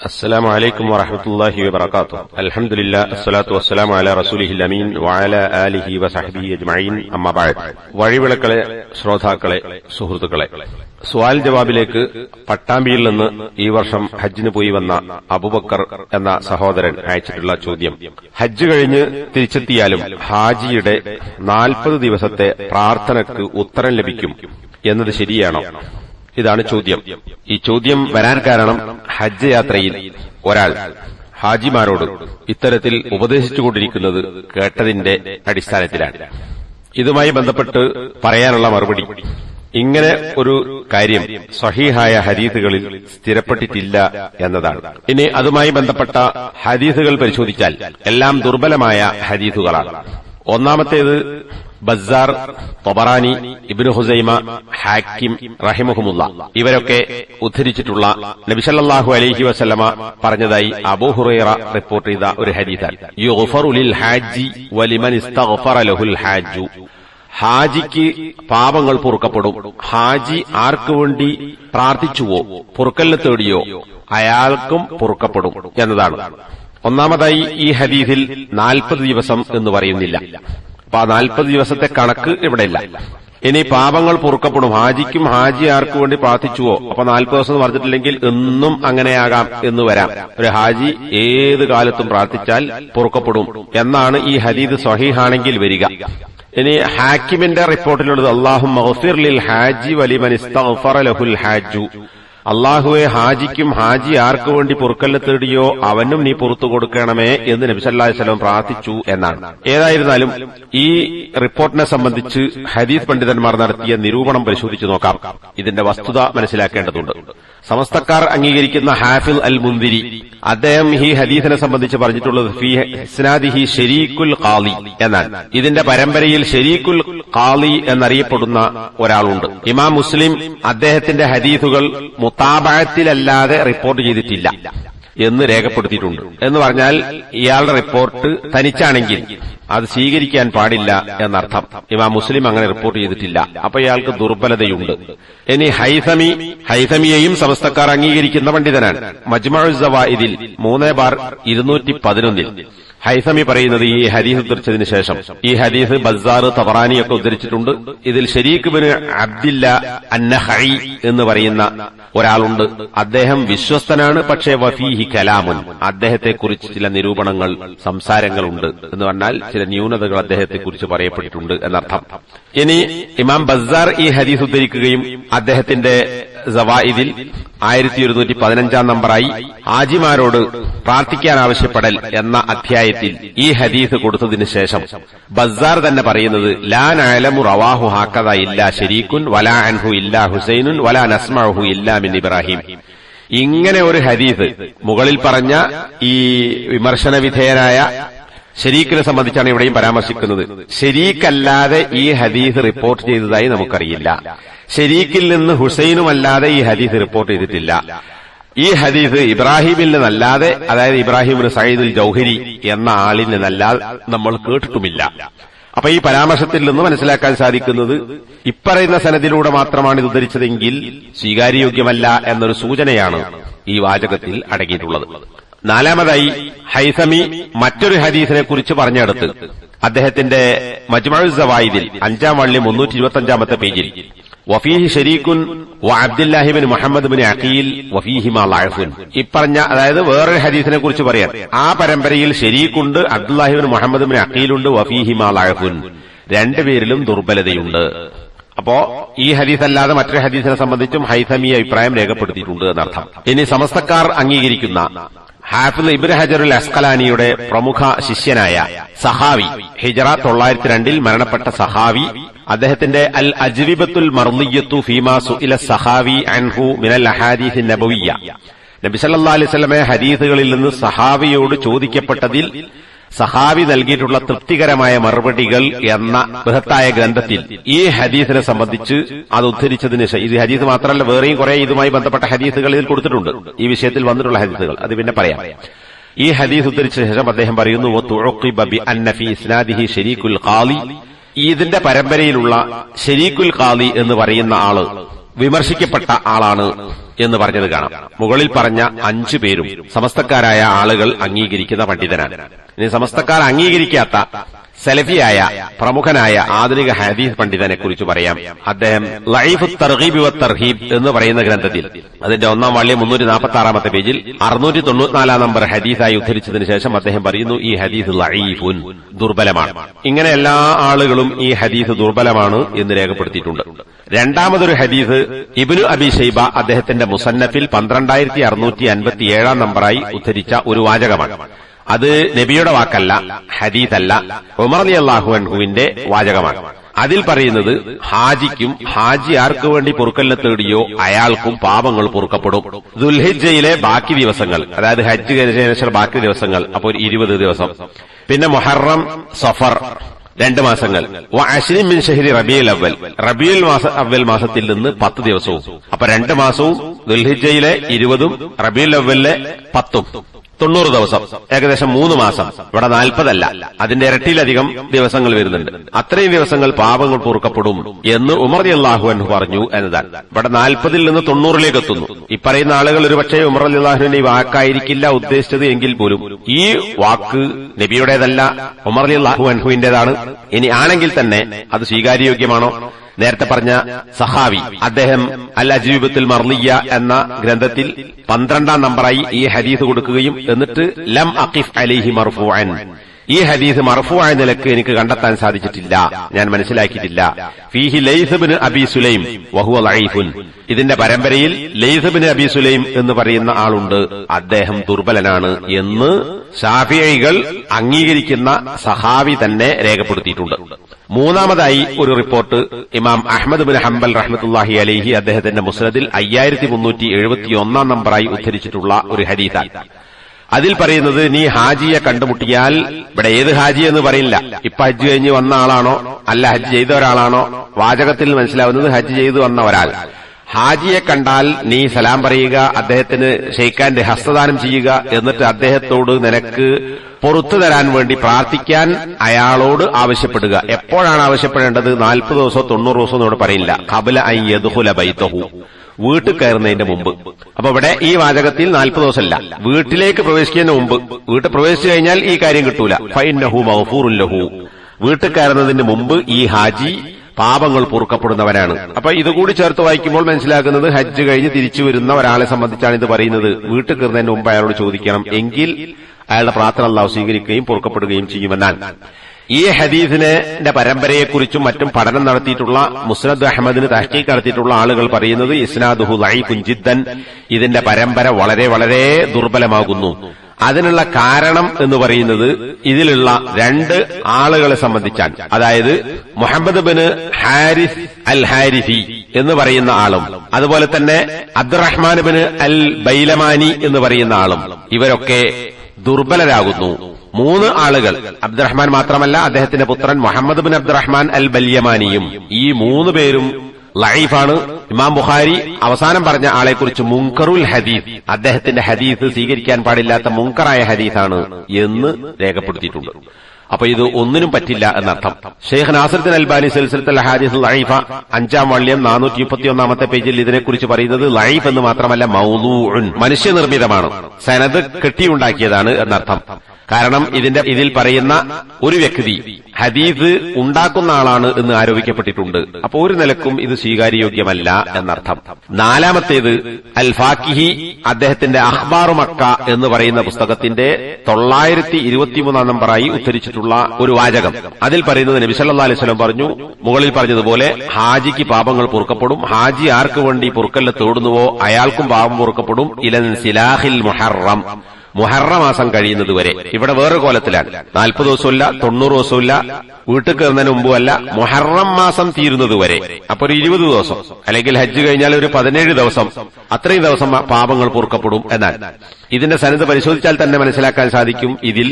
السلام عليكم ورحمة الله وبركاته الحمد لله الصلاة والسلام على رسوله الأمين وعلى آله وصحبه أجمعين أما بعد വഴിവിളക്കളെ ശ്രോതാക്കളെ സുഹൃത്തുക്കളെ സ്വാൽ ജവാബിലേക്ക് പട്ടാമ്പിയിൽ നിന്ന് ഈ വർഷം ഹജ്ജിന് പോയി വന്ന അബുബക്കർ എന്ന സഹോദരൻ അയച്ചിട്ടുള്ള ചോദ്യം ഹജ്ജ് കഴിഞ്ഞ് തിരിച്ചെത്തിയാലും ഹാജിയുടെ നാൽപ്പത് ദിവസത്തെ പ്രാർത്ഥനയ്ക്ക് ഉത്തരം ലഭിക്കും എന്നത് ശരിയാണോ ഇതാണ് ചോദ്യം ഈ ചോദ്യം വരാൻ കാരണം ഹജ്ജ് യാത്രയിൽ ഒരാൾ ഹാജിമാരോട് ഇത്തരത്തിൽ ഉപദേശിച്ചുകൊണ്ടിരിക്കുന്നത് കേട്ടതിന്റെ അടിസ്ഥാനത്തിലാണ്. ഇതുമായി ബന്ധപ്പെട്ട് പറയാനുള്ള മറുപടി ഇങ്ങനെ ഒരു കാര്യം സ്വഹീഹായ ഹദീസുകളിൽ സ്ഥിരപ്പെട്ടിട്ടില്ല എന്നതാണ്. ഇനി അതുമായി ബന്ധപ്പെട്ട ഹദീസുകൾ പരിശോധിച്ചാൽ എല്ലാം ദുർബലമായ ഹദീസുകളാണ്. ഒന്നാമത്തേത് ബസാർ തൊബറാനി ഇബ്നു ഹുസൈമ ഹാക്കിം റഹിമഹുമുള്ള ഇവരൊക്കെ ഉദ്ധരിച്ചിട്ടുള്ള നബിസല്ലാഹു അലഹി വസല്ലമ പറഞ്ഞതായി അബൂഹുറൈറ റിപ്പോർട്ട് ചെയ്ത ഒരു ലിൽ ഹാജി ലഹുൽ ഹാജു ഹാജിക്ക് പാപങ്ങൾ പൊറുക്കപ്പെടും. ഹാജി ആർക്കു വേണ്ടി പ്രാർത്ഥിച്ചുവോ പൊറുക്കല്ല തേടിയോ അയാൾക്കും പൊറുക്കപ്പെടും എന്നതാണ്. ഒന്നാമതായി ഈ ഹദീസിൽ നാൽപ്പത് ദിവസം എന്ന് പറയുന്നില്ല. നാൽപ്പത് ദിവസത്തെ കണക്ക് ഇവിടെയില്ല. ഇനി പാപങ്ങൾ പൊറുക്കപ്പെടും. ഹാജിക്കും ഹാജി ആർക്കു വേണ്ടി പ്രാർത്ഥിച്ചുവോ? അപ്പൊ നാൽപ്പത് ദിവസം എന്ന് പറഞ്ഞിട്ടില്ലെങ്കിൽ എന്നും അങ്ങനെയാകാം എന്ന് വരാം. ഒരു ഹാജി ഏത് കാലത്തും പ്രാർത്ഥിച്ചാൽ പൊറുക്കപ്പെടും എന്നാണ് ഈ ഹദീദ് സഹീഹാണെങ്കിൽ വരിക. ഇനി ഹാക്കിമിന്റെ റിപ്പോർട്ടിലുള്ളത് അള്ളാഹു മഹഫിർ ലിൽ ഹാജി വലിമൻ ലഹുൽ ഹാജു. അള്ളാഹുവെ ഹാജിക്കും ഹാജി ആർക്കു വേണ്ടി പൊറുക്കല്ല തേടിയോ അവനും നീ പുറത്തു കൊടുക്കണമേ എന്ന് നബി സല്ലല്ലാഹു അലൈഹി വസല്ലം പ്രാർത്ഥിച്ചു എന്നാണ്. ഏതായിരുന്നാലും ഈ റിപ്പോർട്ടിനെ സംബന്ധിച്ച് ഹദീസ് പണ്ഡിതന്മാർ നടത്തിയ നിരൂപണം പരിശോധിച്ചു നോക്കാം. ഇതിന്റെ വസ്തുത മനസ്സിലാക്കേണ്ടതുണ്ട്. സമസ്തക്കാർ അംഗീകരിക്കുന്ന ഹാഫിൽ അൽ മുന്തിരി അദ്ദേഹം ഈ ഹദീസിനെ സംബന്ധിച്ച് പറഞ്ഞിട്ടുള്ളത് എന്നാൽ ഖാലി എന്നാണ്. ഇതിന്റെ പരമ്പരയിൽ ഷെരീഖുൽ ഖാലി എന്നറിയപ്പെടുന്ന ഒരാളുണ്ട്. ഇമാം മുസ്ലിം അദ്ദേഹത്തിന്റെ ഹദീസുകൾ മുത്താബഴത്തിലല്ലാതെ റിപ്പോർട്ട് ചെയ്തിട്ടില്ല എന്ന് രേഖപ്പെടുത്തിയിട്ടുണ്ട്. എന്ന് പറഞ്ഞാൽ ഇയാളുടെ റിപ്പോർട്ട് തനിച്ചാണെങ്കിൽ അത് സ്വീകരിക്കാൻ പാടില്ല എന്നർത്ഥം. ഇമാം മുസ്ലിം അങ്ങനെ റിപ്പോർട്ട് ചെയ്തിട്ടില്ല. അപ്പൊ ഇയാൾക്ക് ദുർബലതയുണ്ട്. ഇനി ഹൈസമി ഹൈസമിയെയും സമസ്തക്കാർ അംഗീകരിക്കുന്ന പണ്ഡിതനാണ്. മജ്മഉസവാഇദിൽ മൂന്ന് ബാർ ഇരുന്നൂറ്റി പതിനൊന്നിൽ ഹൈസമി പറയുന്നത് ഈ ഹദീസ് ഉദ്ധരിച്ചതിന് ശേഷം. ഈ ഹദീസ് ബസാർ തബറാനിയൊക്കെ ഉദ്ധരിച്ചിട്ടുണ്ട്. ഇതിൽ ഷരീഖ് ബിന് അബ്ദില്ല അന്നഹൈ എന്ന് പറയുന്ന ഒരാളുണ്ട്. അദ്ദേഹം വിശ്വസ്തനാണ് പക്ഷേ വഫീഹി കലാമുൻ. അദ്ദേഹത്തെക്കുറിച്ച് ചില നിരൂപണങ്ങൾ സംസാരങ്ങളുണ്ട് എന്ന് പറഞ്ഞാൽ ചില ന്യൂനതകൾ അദ്ദേഹത്തെക്കുറിച്ച് പറയപ്പെട്ടിട്ടുണ്ട് എന്നർത്ഥം. ഇനി ഇമാം ബസാർ ഈ ഹദീസ് ഉദ്ധരിക്കുകയും അദ്ദേഹത്തിന്റെ സവായിദിൽ ആയിരത്തി ഒരുന്നൂറ്റി പതിനഞ്ചാം നമ്പറായി ഹാജിമാരോട് പ്രാർത്ഥിക്കാൻ ആവശ്യപ്പെടൽ എന്ന അധ്യായത്തിൽ ഈ ഹദീസ് കൊടുത്തതിനു ശേഷം. ബസാർ തന്നെ പറയുന്നത് ലാൻ അലമു റവാഹു ഹാക്കത ഇല്ല ഷെരീഖുൻ വലാ അൻഹു ഇല്ല ഹുസൈനുൻ വലാ നസ്മഹു ഇല്ലാ മിൻ ഇബ്രാഹിം. ഇങ്ങനെ ഒരു ഹദീസ് മുകളിൽ പറഞ്ഞ ഈ വിമർശന വിധേയനായ ഷെരീഖിനെ സംബന്ധിച്ചാണ് ഇവിടെയും പരാമർശിക്കുന്നത്. ഷെരീഖല്ലാതെ ഈ ഹദീസ് റിപ്പോർട്ട് ചെയ്തതായി നമുക്കറിയില്ല. ഷരീഖിൽ നിന്ന് ഹുസൈനുമല്ലാതെ ഈ ഹദീസ് റിപ്പോർട്ട് ചെയ്തിട്ടില്ല. ഈ ഹദീസ് ഇബ്രാഹിമിൽ നിന്നല്ലാതെ അതായത് ഇബ്രാഹിമിന് സയ്യിദുൽ ജൌഹരി എന്ന ആളിൽ നിന്നല്ലാതെ നമ്മൾ കേട്ടിട്ടുമില്ല. അപ്പൊ ഈ പരാമർശത്തിൽ നിന്ന് മനസ്സിലാക്കാൻ സാധിക്കുന്നത് ഇപ്പറയുന്ന സനദിലൂടെ മാത്രമാണ് ഇത് ഉദ്ധരിച്ചതെങ്കിൽ സ്വീകാര്യയോഗ്യമല്ല എന്നൊരു സൂചനയാണ് ഈ വാചകത്തിൽ അടങ്ങിയിട്ടുള്ളത്. നാലാമതായി ഹൈസമി മറ്റൊരു ഹദീസിനെ കുറിച്ച് പറഞ്ഞെടുത്ത്. അദ്ദേഹത്തിന്റെ മജ്മഴുസവായിദിൽ അഞ്ചാം വള്ളി മുന്നൂറ്റി ഇരുപത്തി അഞ്ചാമത്തെ പേജിൽ. വഫീഹി ഷരീഖുൻ വ Abdullah ibn Muhammad bin Aqil വഫീഹിമാ ലാഫുൻ ഇപ്പറഞ്ഞ അതായത് വേറൊരു ഹദീസിനെ കുറിച്ച് പറയാൻ. ആ പരമ്പരയിൽ ഷരീഖുണ്ട് അബ്ദുല്ലാഹിബിൻ മുഹമ്മദ് ബിൻ അഖീലുണ്ട് വഫീഹിമാ ലാഫുൻ രണ്ടുപേരിലും ദുർബലതയുണ്ട്. അപ്പോ ഈ ഹദീസ് അല്ലാതെ മറ്റൊരു ഹദീസിനെ സംബന്ധിച്ചും ഹൈസമി അഭിപ്രായം രേഖപ്പെടുത്തിയിട്ടുണ്ട് എന്നർത്ഥം. ഇനി സമസ്തക്കാർ അംഗീകരിക്കുന്ന ഹാഫിദ് ഇബ്ൻ ഹജറുൽ അസ്കലാനിയുടെ പ്രമുഖ ശിഷ്യനായ സഹാവി ഹിജറ തൊള്ളായിരത്തി രണ്ടിൽ മരണപ്പെട്ട സഹാവി അദ്ദേഹത്തിന്റെ അൽ അജ്വിബത്തുൽ മർമിയത്തു ഫീമാസു ഇല സഹാവി അൻഹു മിനൽ അഹാദീസ് നബവിയ നബിസല്ലാ അലൈവല്ലമെ ഹദീസുകളിൽ നിന്ന് സഹാവിയോട് ചോദിക്കപ്പെട്ടതിൽ സഹാബി നൽകിയിട്ടുള്ള തൃപ്തികരമായ മറുപടികൾ എന്ന ബൃഹത്തായ ഗ്രന്ഥത്തിൽ ഈ ഹദീസിനെ സംബന്ധിച്ച് അത് ഉദ്ധരിച്ചതിന് ഇത് ഹദീസ് മാത്രമല്ല വേറെയും കുറെ ഇതുമായി ബന്ധപ്പെട്ട ഹദീസുകൾ ഇതിൽ കൊടുത്തിട്ടുണ്ട്. ഈ വിഷയത്തിൽ വന്നിട്ടുള്ള ഹദീസുകൾ അത് പിന്നെ പറയാം. ഈ ഹദീസ് ഉദ്ധരിച്ച ശേഷം അദ്ദേഹം പറയുന്നു "വതുഉഖിബ ബിഅന്ന ഫീ ഇസ്നാദിഹി ശരീകുൽ ഖാലി ഇതിന്റെ പരമ്പരയിലുള്ള ഷെരീഖുൽ ഖാദി എന്ന് പറയുന്ന ആൾ വിമർശിക്കപ്പെട്ട ആളാണ് എന്ന് പറഞ്ഞത് കാണാം. മുകളിൽ പറഞ്ഞ അഞ്ചു പേരും സമസ്തക്കാരായ ആളുകൾ അംഗീകരിക്കുന്ന പണ്ഡിതനാണ്. ഇനി സമസ്തക്കാർ അംഗീകരിക്കാത്ത സലഫിയായ പ്രമുഖനായ ആധുനിക ഹദീസ് പണ്ഡിതനെ കുറിച്ച് പറയാം. അദ്ദേഹം ലൈഫ് തർഹീബ് തർഹീബ് എന്ന് പറയുന്ന ഗ്രന്ഥത്തിൽ അതിന്റെ ഒന്നാം വള്ളി മുന്നൂറ്റി നാൽപ്പത്തി ആറാമത്തെ പേജിൽ അറുന്നൂറ്റി തൊണ്ണൂറ്റിനാലാം നമ്പർ ഹദീസായി ഉദ്ധരിച്ചതിന് ശേഷം അദ്ദേഹം പറയുന്നു ഈ ഹദീസ് ലൈഫുൻ ദുർബലമാണ്. ഇങ്ങനെ എല്ലാ ആളുകളും ഈ ഹദീസ് ദുർബലമാണ് എന്ന് രേഖപ്പെടുത്തിയിട്ടുണ്ട്. രണ്ടാമതൊരു ഹദീസ് ഇബിനു അബി ഷൈബ അദ്ദേഹത്തിന്റെ മുസന്നഫിൽ പന്ത്രണ്ടായിരത്തി അറുന്നൂറ്റി അൻപത്തി ഏഴാം നമ്പറായി ഉദ്ധരിച്ച ഒരു വാചകമാണ്. അത് നബിയുടെ വാക്കല്ല ഹരീതല്ല ഉമർ അള്ളാഹു അൻഹുവിന്റെ വാചകമാണ്. അതിൽ പറയുന്നത് ഹാജിക്കും ഹാജി ആർക്കു വേണ്ടി പൊറുക്കലിനെ തേടിയോ അയാൾക്കും പാപങ്ങൾ പൊറുക്കപ്പെടും. ദുൽഹിജയിലെ ബാക്കി ദിവസങ്ങൾ അതായത് ഹജ്ജ് കഴിഞ്ഞ ബാക്കി ദിവസങ്ങൾ അപ്പോൾ ഇരുപത് ദിവസം. പിന്നെ മൊഹറം സഫർ രണ്ട് മാസങ്ങൾ. മിൻ ഷഹരി റബിയുൽ അവൽ റബിയുൽ മാസ അവൽ മാസത്തിൽ നിന്ന് പത്ത് ദിവസവും. അപ്പൊ രണ്ട് മാസവും ദുൽഹിജയിലെ ഇരുപതും റബിയുൽ അവലിലെ പത്തും. തൊണ്ണൂറ് ദിവസം. ഏകദേശം മൂന്ന് മാസം. ഇവിടെ നാൽപ്പതല്ല. അതിന്റെ ഇരട്ടിയിലധികം ദിവസങ്ങൾ വരുന്നുണ്ട്. അത്രയും ദിവസങ്ങൾ പാപങ്ങൾ പൊറുക്കപ്പെടും എന്ന് ഉമർ അള്ളാഹു അൻഹു പറഞ്ഞു എന്നതാണ്. ഇവിടെ നാൽപ്പതിൽ നിന്ന് തൊണ്ണൂറിലേക്ക് എത്തുന്നു. ഇപ്പറയുന്ന ആളുകൾ ഒരുപക്ഷെ ഉമർ അള്ളാഹുവിന്റെ ഈ വാക്കായിരിക്കില്ല ഉദ്ദേശിച്ചത് എങ്കിൽ പോലും ഈ വാക്ക് നബിയുടേതല്ല ഉമർ അള്ളാഹു അൻഹുവിന്റേതാണ്. ഇനി ആണെങ്കിൽ തന്നെ അത് സ്വീകാര്യോഗ്യമാണോ നേരത്തെ പറഞ്ഞ സഹാവി അദ്ദേഹം അൽ അജീബത്തുൽ മർലിയ എന്ന ഗ്രന്ഥത്തിൽ പന്ത്രണ്ടാം നമ്പറായി ഈ ഹദീസ് കൊടുക്കുകയും എന്നിട്ട് ലം അഖിഫ് അലിഹി മർഫുഅൻ. ഈ ഹദീസ് മറഫുവായ നിലയ്ക്ക് എനിക്ക് കണ്ടെത്താൻ സാധിച്ചിട്ടില്ല. ഞാൻ മനസ്സിലാക്കിയിട്ടില്ല. ഫീഹി ലൈസബിന് അബി സുലൈം വഹുവ ലൈഫുൻ ഇതിന്റെ പരമ്പരയിൽ ലൈസബിന് അബി സുലൈം എന്ന് പറയുന്ന ആളുണ്ട്. അദ്ദേഹം ദുർബലനാണ് എന്ന് ഷാഫിയകൾ അംഗീകരിക്കുന്ന സഹാവി തന്നെ രേഖപ്പെടുത്തിയിട്ടുണ്ട്. മൂന്നാമതായി ഒരു റിപ്പോർട്ട് ഇമാം അഹമ്മദ് ബിൻ ഹംബൽ റഹ്മത്തുല്ലാഹി അലിഹി അദ്ദേഹത്തിന്റെ മുസ്നദിൽ അയ്യായിരത്തി മുന്നൂറ്റി എഴുപത്തി ഒന്നാം നമ്പറായി ഉദ്ധരിച്ചിട്ടുള്ള ഒരു ഹദീസാണ്. അതിൽ പറയുന്നത് നീ ഹാജിയെ കണ്ടുമുട്ടിയാൽ ഇവിടെ ഏത് ഹാജി എന്ന് പറയില്ല. ഇപ്പൊ ഹജ്ജ് കഴിഞ്ഞ് വന്ന ആളാണോ? അല്ല ഹജ്ജ് ചെയ്ത ഒരാളാണോ? വാചകത്തിൽ മനസ്സിലാവുന്നത് ഹജ്ജ് ചെയ്തു വന്ന ഒരാൾ. ഹാജിയെ കണ്ടാൽ നീ സലാം പറയുക അദ്ദേഹത്തിന് ഷെയ്ഖാന്റെ ഹസ്തദാനം ചെയ്യുക എന്നിട്ട് അദ്ദേഹത്തോട് നിനക്ക് പുറത്തു തരാൻ വേണ്ടി പ്രാർത്ഥിക്കാൻ അയാളോട് ആവശ്യപ്പെടുക. എപ്പോഴാണ് ആവശ്യപ്പെടേണ്ടത്? നാൽപ്പത് ദിവസമോ തൊണ്ണൂറ് ദിവസമോ എന്നോട് പറയില്ല. കബല ഐ യദുഹുല ബൈത്തഹു വീട്ടിൽ കയറുന്നതിന്റെ മുമ്പ്. അപ്പൊ ഇവിടെ ഈ വാചകത്തിൽ നാൽപ്പത് ദിവസമല്ല. വീട്ടിലേക്ക് പ്രവേശിക്കുന്നതിന് മുമ്പ് വീട്ടിൽ പ്രവേശിച്ചു കഴിഞ്ഞാൽ ഈ കാര്യം കിട്ടൂല. ഫൈൻ ലഹു മഹഫൂറുൻ ലഹു. വീട്ടിൽ കയറുന്നതിന് മുമ്പ് ഈ ഹാജി പാപങ്ങൾ പൊറുക്കപ്പെടുന്നവരാണ്. അപ്പൊ ഇതുകൂടി ചേർത്ത് വായിക്കുമ്പോൾ മനസ്സിലാക്കുന്നത് ഹജ്ജ് കഴിഞ്ഞ് തിരിച്ചു വരുന്ന ഒരാളെ സംബന്ധിച്ചാണ് ഇത് പറയുന്നത്. വീട്ടിൽ കയറുന്നതിന് മുമ്പ് അയാളോട് ചോദിക്കണം. എങ്കിൽ അയാളുടെ പ്രാർത്ഥന അള്ളാഹു സ്വീകരിക്കുകയും പൊറുക്കപ്പെടുകയും ചെയ്യുമെന്നാണ്. ഈ ഹദീസിനെ പരമ്പരയെക്കുറിച്ചും മറ്റും പഠനം നടത്തിയിട്ടുള്ള മുസ്നദ് അഹമ്മദിന് തഹ്ക്കീക്ക് നടത്തിയിട്ടുള്ള ആളുകൾ പറയുന്നത് ഇസ്നാദുഹു ജിദ്ദൻ. ഇതിന്റെ പരമ്പര വളരെ വളരെ ദുർബലമാകുന്നു. അതിനുള്ള കാരണം എന്ന് പറയുന്നത് ഇതിലുള്ള രണ്ട് ആളുകളെ സംബന്ധിച്ചാണ്. അതായത് Muhammad bin Haris al Harifi എന്ന് പറയുന്ന ആളും അതുപോലെ തന്നെ അബ്ദുറഹ്മാൻ ബിന് അൽ ബൈലമാനി എന്ന് പറയുന്ന ആളും. ഇവരൊക്കെ ദുർബലരാകുന്നു. മൂന്ന് ആളുകൾ. അബ്ദുറഹ്മാൻ മാത്രമല്ല അദ്ദേഹത്തിന്റെ പുത്രൻ മുഹമ്മദ് ബിൻ അബ്ദുറഹ്മാൻ അൽ ബല്യമാനിയും ഈ മൂന്ന് പേരും ലൈഫാണ്. ഇമാം ബുഖാരി അവസാനം പറഞ്ഞ ആളെക്കുറിച്ച് മുങ്കറുൽ ഹദീസ് അദ്ദേഹത്തിന്റെ ഹദീസ് സ്വീകരിക്കാൻ പാടില്ലാത്ത മുങ്കറായ ഹദീസാണ് എന്ന് രേഖപ്പെടുത്തിയിട്ടുണ്ട്. അപ്പൊ ഇത് ഒന്നിനും പറ്റില്ല എന്നർത്ഥം. ഷെയ്ഖ് നാസറുദ്ദീൻ അൽബാനി സിൽസിലത്തുൽ ഹാദിസ് ലൈഫ അഞ്ചാം വള്ളിയം നാനൂറ്റി മുപ്പത്തിയൊന്നാമത്തെ പേജിൽ ഇതിനെക്കുറിച്ച് പറയുന്നത് ലൈഫ് എന്ന് മാത്രമല്ല മൗലൂൻ മനുഷ്യനിർമ്മിതമാണ്. സനത് കെട്ടിയുണ്ടാക്കിയതാണ് എന്നർത്ഥം. കാരണം ഇതിന്റെ ഇതിൽ പറയുന്ന ഒരു വ്യക്തി ഹദീസ് ഉണ്ടാക്കുന്ന ആളാണ് എന്ന് ആരോപിക്കപ്പെട്ടിട്ടുണ്ട്. അപ്പൊ ഒരു നിലക്കും ഇത് സ്വീകാര്യയോഗ്യമല്ല എന്നർത്ഥം. നാലാമത്തേത് അൽ ഫാക്കിഹി അദ്ദേഹത്തിന്റെ അഹ്ബാറു മക്ക എന്ന് പറയുന്ന പുസ്തകത്തിന്റെ തൊള്ളായിരത്തി ഇരുപത്തിമൂന്നാം നമ്പറായി ഉദ്ധരിച്ചിട്ടുള്ള ഒരു വാചകം. അതിൽ പറയുന്നത് നബിസല്ലാ അലൈഹി സ്വലം പറഞ്ഞു മുകളിൽ പറഞ്ഞതുപോലെ ഹാജിക്ക് പാപങ്ങൾ പൊറുക്കപ്പെടും. ഹാജി ആർക്ക് വേണ്ടി പൊറുക്കല്ല തേടുന്നുവോ അയാൾക്കും പാപം പൊറുക്കപ്പെടും. ഇലൻ സിലാഹിൽ മുഹറം. മുഹറ മാസം കഴിയുന്നത് വരെ ഇവിടെ വേറെ കോലത്തിലാണ്. നാൽപ്പത് ദിവസമില്ല തൊണ്ണൂറ് ദിവസമില്ല വീട്ടിൽ കയറുന്നതിന് മുമ്പും അല്ല മുഹറം മാസം തീരുന്നത് വരെ അപ്പൊ ഒരു ഇരുപത് ദിവസം. അല്ലെങ്കിൽ ഹജ്ജ് കഴിഞ്ഞാൽ ഒരു പതിനേഴ് ദിവസം. അത്രയും ദിവസം പാപങ്ങൾ പൊറുക്കപ്പെടും എന്നാണ്. ഇതിന്റെ സന്നദ്ധ പരിശോധിച്ചാൽ തന്നെ മനസ്സിലാക്കാൻ സാധിക്കും ഇതിൽ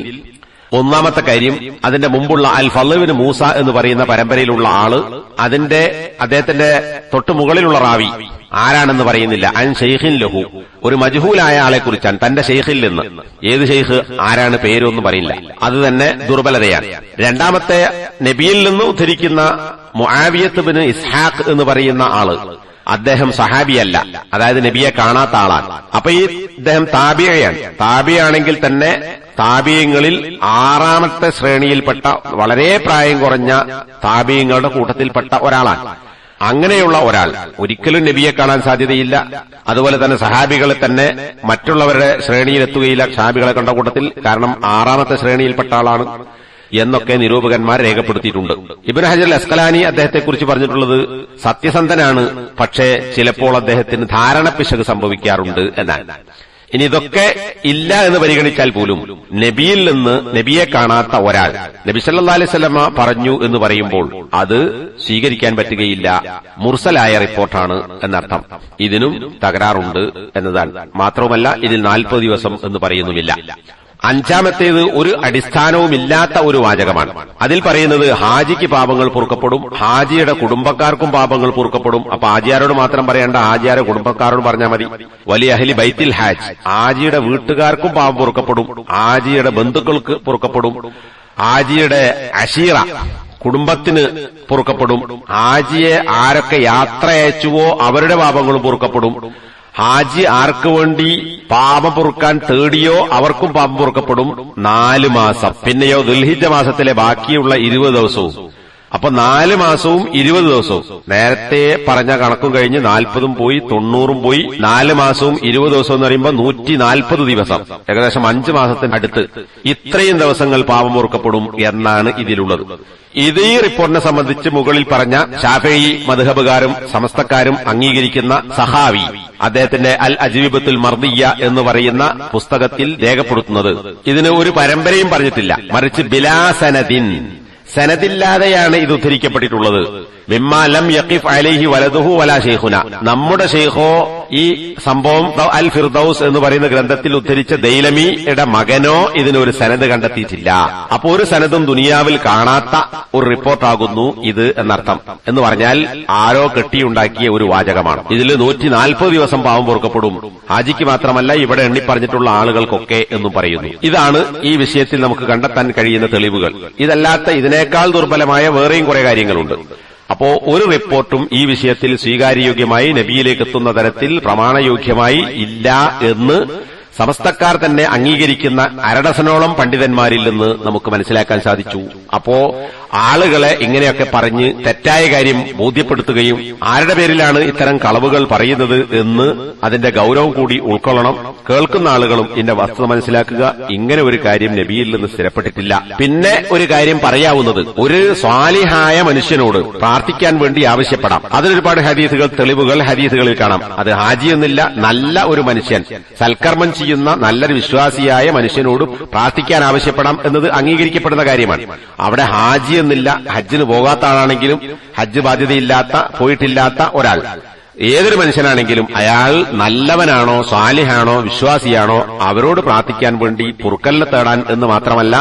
ഒന്നാമത്തെ കാര്യം അതിന്റെ മുമ്പുള്ള അൽ ഫലുവിന് മൂസ എന്ന് പറയുന്ന പരമ്പരയിലുള്ള ആൾ അതിന്റെ അദ്ദേഹത്തിന്റെ തൊട്ടുമുകളിലുള്ള റാവി. ആരാണെന്ന് പറയുന്നില്ല. അൻ ഷെയ്ഖിൻ ലഹു. ഒരു മജ്ഹൂലായ ആളെ കുറിച്ചാണ് തന്റെ ഷെയ്ഖിൽ നിന്ന്. ഏത് ഷെയ്ഖ് ആരാണ് പേരൊന്നും പറയില്ല. അത് തന്നെ ദുർബലതയാണ്. രണ്ടാമത്തെ നബിയിൽ നിന്ന് ഉദ്ധരിക്കുന്ന മുആവിയത്ത് ബിന് ഇസ്ഹാഖ് എന്ന് പറയുന്ന ആൾ അദ്ദേഹം സഹാബിയല്ല. അതായത് നബിയെ കാണാത്ത ആളാണ്. അപ്പൊ ഈ അദ്ദേഹം താബിയയാണ്. താബിയാണെങ്കിൽ തന്നെ താബിയങ്ങളിൽ ആറാമത്തെ ശ്രേണിയിൽപ്പെട്ട വളരെ പ്രായം കുറഞ്ഞ താബിയങ്ങളുടെ കൂട്ടത്തിൽപ്പെട്ട ഒരാളാണ്. അങ്ങനെയുള്ള ഒരാൾ ഒരിക്കലും നബിയെ കാണാൻ സാധ്യതയില്ല. അതുപോലെ തന്നെ സഹാബികളെ തന്നെ മറ്റുള്ളവരുടെ ശ്രേണിയിലെത്തുകയില്ല സഹാബികളെ കണ്ട കൂട്ടത്തിൽ കാരണം ആറാമത്തെ ശ്രേണിയിൽപ്പെട്ട ആളാണ് എന്നൊക്കെ നിരൂപകന്മാർ രേഖപ്പെടുത്തിയിട്ടുണ്ട്. ഇബിൻ ഹജർ അസ്കലാനി അദ്ദേഹത്തെക്കുറിച്ച് പറഞ്ഞിട്ടുള്ളത് സത്യസന്ധനാണ് പക്ഷേ ചിലപ്പോൾ അദ്ദേഹത്തിന് ധാരണ പിശക് സംഭവിക്കാറുണ്ട് എന്നാണ്. ഇനി ഇതൊക്കെ ഇല്ല എന്ന് പരിഗണിച്ചാൽ പോലും നബിയിൽ നിന്ന് നബിയെ കാണാത്ത ഒരാൾ നബി സല്ലാ അലൈഹി സ്വലമ പറഞ്ഞു എന്ന് പറയുമ്പോൾ അത് സ്വീകരിക്കാൻ പറ്റുകയില്ല. മുർസലായ റിപ്പോർട്ടാണ് എന്നർത്ഥം. ഇതിനും തകരാറുണ്ട് എന്നതാണ്. മാത്രവുമല്ല ഇതിൽ നാൽപ്പത് ദിവസം എന്ന് പറയുന്നുമില്ല. അഞ്ചാമത്തേത് ഒരു അടിസ്ഥാനവുമില്ലാത്ത ഒരു വാചകമാണ്. അതിൽ പറയുന്നത് ഹാജിക്ക് പാപങ്ങൾ പൊറുക്കപ്പെടും ഹാജിയുടെ കുടുംബക്കാർക്കും പാപങ്ങൾ പൊറുക്കപ്പെടും. അപ്പൊ ഹാജിയാരോട് മാത്രം പറയേണ്ട ഹാജിയാരെ കുടുംബക്കാരോട് പറഞ്ഞാൽ മതി. വലിയ അഹലി ബൈത്തിൽ ഹാജ്. ഹാജിയുടെ വീട്ടുകാർക്കും പാപം പൊറുക്കപ്പെടും ഹാജിയുടെ ബന്ധുക്കൾക്ക് പൊറുക്കപ്പെടും ഹാജിയുടെ അഷീറ കുടുംബത്തിന് പൊറുക്കപ്പെടും ഹാജിയെ ആരൊക്കെ യാത്ര അയച്ചുവോ അവരുടെ പാപങ്ങളും പൊറുക്കപ്പെടും. ഹാജി ആർക്ക് വേണ്ടി പാപം പൊറുക്കാൻ തേടിയോ അവർക്കും പാപം പൊറുക്കപ്പെടും. നാല് മാസം. പിന്നെയോ ദുൽഹിജ മാസത്തിലെ ബാക്കിയുള്ള ഇരുപത് ദിവസവും. അപ്പൊ നാല് മാസവും ഇരുപത് ദിവസവും. നേരത്തെ പറഞ്ഞ കണക്കും കഴിഞ്ഞ് നാൽപ്പതും പോയി തൊണ്ണൂറും പോയി. നാല് മാസവും ഇരുപത് ദിവസം എന്ന് പറയുമ്പോൾ നൂറ്റി നാൽപ്പത് ദിവസം. ഏകദേശം അഞ്ച് മാസത്തിന് അടുത്ത് ഇത്രയും ദിവസങ്ങൾ പാപം പൊറുക്കപ്പെടും എന്നാണ് ഇതിലുള്ളത്. ഇത് റിപ്പോർട്ടിനെ സംബന്ധിച്ച് മുകളിൽ പറഞ്ഞ ഷാഫേയി മധുഹബുകാരും സമസ്തക്കാരും അംഗീകരിക്കുന്ന സഹാവി. അദ്ദേഹത്തിന്റെ അൽ അജീബത്തുൽ മർദിയ എന്ന് പറയുന്ന പുസ്തകത്തിൽ രേഖപ്പെടുത്തുന്നത്. ഇതിന് ഒരു പരമ്പരയും പറഞ്ഞിട്ടില്ല. മറിച്ച് ബിലാസനദിൻ സനദില്ലാതെയാണ് ഇത് ഉദ്ധരിക്കപ്പെട്ടിട്ടുള്ളത്. മിമ്മാലം യക്കിഫ് അലൈഹി വലതുഹു വല ഷെയ്ഖുന നമ്മുടെ ഷെയ്ഖോ ഈ സംഭവം അൽ ഫിർദൌസ് എന്ന് പറയുന്ന ഗ്രന്ഥത്തിൽ ഉദ്ധരിച്ച ദൈലമിയുടെ മകനോ ഇതിനൊരു സനത് കണ്ടെത്തിയിട്ടില്ല. അപ്പോ ഒരു സനതും ദുനിയാവിൽ കാണാത്ത ഒരു റിപ്പോർട്ടാകുന്നു ഇത് എന്നർത്ഥം. എന്ന് പറഞ്ഞാൽ ആരോ കെട്ടിയുണ്ടാക്കിയ ഒരു വാചകമാണ്. ഇതിൽ നൂറ്റി നാൽപ്പത് ദിവസം പാവം പൊറുക്കപ്പെടും. ഹാജിക്ക് മാത്രമല്ല ഇവിടെ എണ്ണി പറഞ്ഞിട്ടുള്ള ആളുകൾക്കൊക്കെ എന്നും പറയുന്നു. ഇതാണ് ഈ വിഷയത്തിൽ നമുക്ക് കണ്ടെത്താൻ കഴിയുന്ന തെളിവുകൾ. ഇതല്ലാത്ത ഇതിനേക്കാൾ ദുർബലമായ വേറെയും കുറെ കാര്യങ്ങളുണ്ട്. അപ്പോ ഒരു റിപ്പോർട്ടും ഈ വിഷയത്തിൽ സ്വീകാര്യയോഗ്യമായി നബിയിലേക്ക് എത്തുന്ന തരത്തിൽ പ്രമാണയോഗ്യമായി ഇല്ല എന്ന് സമസ്തക്കാർ തന്നെ അംഗീകരിക്കുന്ന അരഡസനോളം പണ്ഡിതന്മാരിൽ നിന്ന് നമുക്ക് മനസ്സിലാക്കാൻ സാധിച്ചു. അപ്പോ ആളുകളെ ഇങ്ങനെയൊക്കെ പറഞ്ഞ് തെറ്റായ കാര്യം ബോധ്യപ്പെടുത്തുകയും ആരുടെ പേരിലാണ് ഇത്തരം കളവുകൾ പറയുന്നത് എന്ന് അതിന്റെ ഗൌരവം കൂടി ഉൾക്കൊള്ളണം. കേൾക്കുന്ന ആളുകളും ഇതിന്റെ വസ്തുത മനസ്സിലാക്കുക. ഇങ്ങനെ ഒരു കാര്യം നബിയിൽ നിന്ന് സ്ഥിരപ്പെട്ടിട്ടില്ല. പിന്നെ ഒരു കാര്യം പറയാവുന്നത്. ഒരു സ്വാലിഹായ മനുഷ്യനോട് പ്രാർത്ഥിക്കാൻ വേണ്ടി ആവശ്യപ്പെടാം. അതിനൊരുപാട് ഹദീസുകൾ തെളിവുകൾ ഹദീസുകളിൽ കാണാം. അത് ഹാജിയൊന്നില്ല നല്ല ഒരു മനുഷ്യൻ. സൽക്കർമ്മം ചെയ്യുന്ന നല്ലൊരു വിശ്വാസിയായ മനുഷ്യനോട് പ്രാർത്ഥിക്കാൻ ആവശ്യപ്പെടാം എന്നത് അംഗീകരിക്കപ്പെടുന്ന കാര്യമാണ്. അവിടെ ഹാജി എന്നില്ല ഹജ്ജിന് പോകാത്ത ആളാണെങ്കിലും ഹജ്ജ് ബാധ്യതയില്ലാത്ത പോയിട്ടില്ലാത്ത ഒരാൾ. ഏതൊരു മനുഷ്യനാണെങ്കിലും അയാൾ നല്ലവനാണോ സ്വാലിഹാണോ വിശ്വാസിയാണോ അവരോട് പ്രാർത്ഥിക്കാൻ വേണ്ടി പുറക്കല്ല തേടാൻ എന്ന് മാത്രമല്ല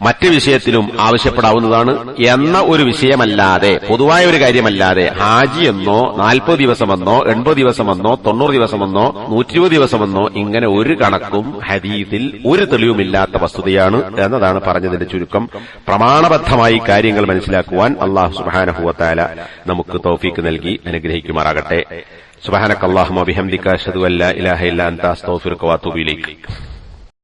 മറ്റ് വിഷയത്തിലും ആവശ്യപ്പെടാവുന്നതാണ് എന്ന ഒരു വിഷയമല്ലാതെ പൊതുവായ ഒരു കാര്യമല്ലാതെ ഹാജി എന്നോ നാൽപ്പത് ദിവസമെന്നോ എൺപത് ദിവസമെന്നോ തൊണ്ണൂറ് ദിവസമെന്നോ നൂറ്റിരുപത് ദിവസമെന്നോ ഇങ്ങനെ ഒരു കണക്കും ഹദീസിൽ ഒരു തെളിവുമില്ലാത്ത വസ്തുതയാണ് എന്നതാണ് പറഞ്ഞതിന്റെ ചുരുക്കം. പ്രമാണബദ്ധമായി കാര്യങ്ങൾ മനസ്സിലാക്കുവാൻ അള്ളാഹു സുബാനഹുവത്താല നമുക്ക് തൗഫീക്ക് നൽകി അനുഗ്രഹിക്കുമാറാകട്ടെ. സുബാനക്കല്ലാഹുമ ബിഹംദിക അഷ്ഹദു അല്ലാ ഇലാഹ ഇല്ല അൻത അസ്തഗ്ഫിറുക